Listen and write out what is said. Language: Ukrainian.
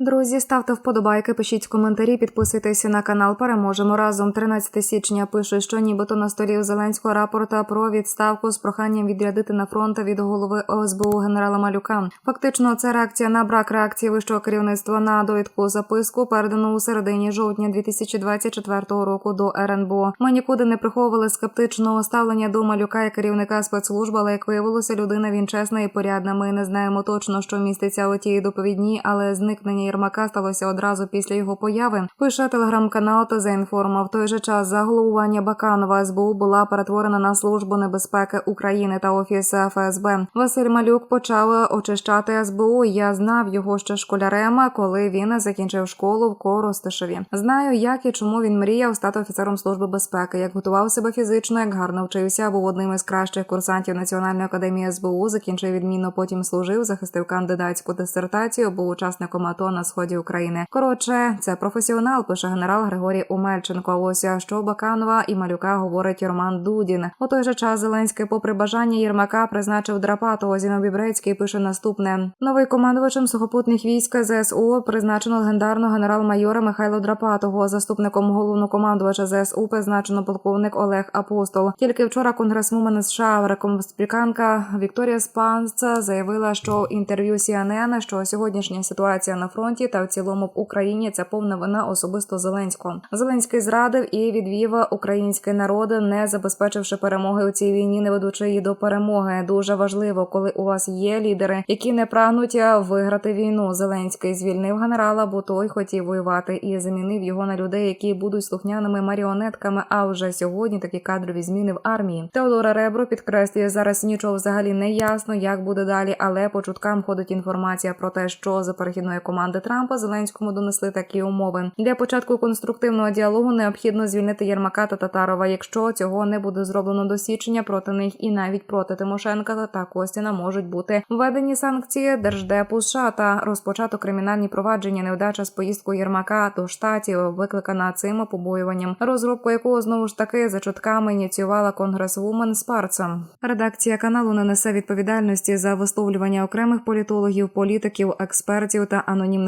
Друзі, ставте вподобайки, пишіть коментарі, підписуйтеся на канал. Переможемо разом. 13 січня пише, що нібито на столі у Зеленського рапорта про відставку з проханням відрядити на фронт від голови ОСБУ генерала Малюка. Фактично, це реакція на брак реакції вищого керівництва на довідку записку, передану у середині жовтня 2024 року до РНБО. Ми нікуди не приховували скептичного ставлення до малюка як керівника спецслужб, але як виявилося, людина він чесна і порядна. Ми не знаємо точно, що міститься у тій доповідні, але зникнення Єрмака сталося одразу після його появи. Пише телеграм-канал та заінформа. В той же час за головування Баканова СБУ була перетворена на службу небезпеки України та офіс ФСБ. Василь Малюк почав очищати СБУ. Я знав його ще школярем, коли він закінчив школу в Коростишеві. Знаю, як і чому він мріяв стати офіцером служби безпеки, як готував себе фізично, як гарно вчився, був одним із кращих курсантів Національної академії СБУ. Закінчив відмінно, потім служив, захистив кандидатську дисертацію, був учасником АТО на сході України. Коротше, це професіонал, пише генерал Григорій Умельченко. Ось що Баканова і Малюка говорить Роман Дудін. У той же час Зеленський, попри бажання Єрмака, призначив Драпатого. Зіновій Брецький пише наступне: новий командувачем сухопутних військ ЗСУ призначено легендарного генерал-майора Михайла Драпатого. Заступником головнокомандувача ЗСУ призначено полковник Олег Апостол. Тільки вчора конгресвумен США республіканка Вікторія Спанца заявила, що в інтерв'ю CNN, що сьогоднішня ситуація на фронті та в цілому в Україні це повна вина особисто Зеленського. Зеленський зрадив і відвів український народ, не забезпечивши перемоги у цій війні, не ведучи її до перемоги. Дуже важливо, коли у вас є лідери, які не прагнуть виграти війну. Зеленський звільнив генерала, бо той хотів воювати і замінив його на людей, які будуть слухняними маріонетками. А вже сьогодні такі кадрові зміни в армії. Теодора Ребро підкреслює зараз нічого взагалі не ясно, як буде далі, але по чуткам ходить інформація про те, що за перехідної команди Трампа Зеленському донесли такі умови. Для початку конструктивного діалогу необхідно звільнити Єрмака та Татарова. Якщо цього не буде зроблено до проти них і навіть проти Тимошенка та Костіна можуть бути введені санкції Держдепу США та розпочато кримінальні провадження. Невдача з поїздкою Єрмака до штатів викликана цим побоюванням, розробку якого знову ж таки за чутками ініціювала конгресвумен Спарца. Редакція каналу не несе відповідальності за висловлювання окремих політологів, політиків, експертів та анонімних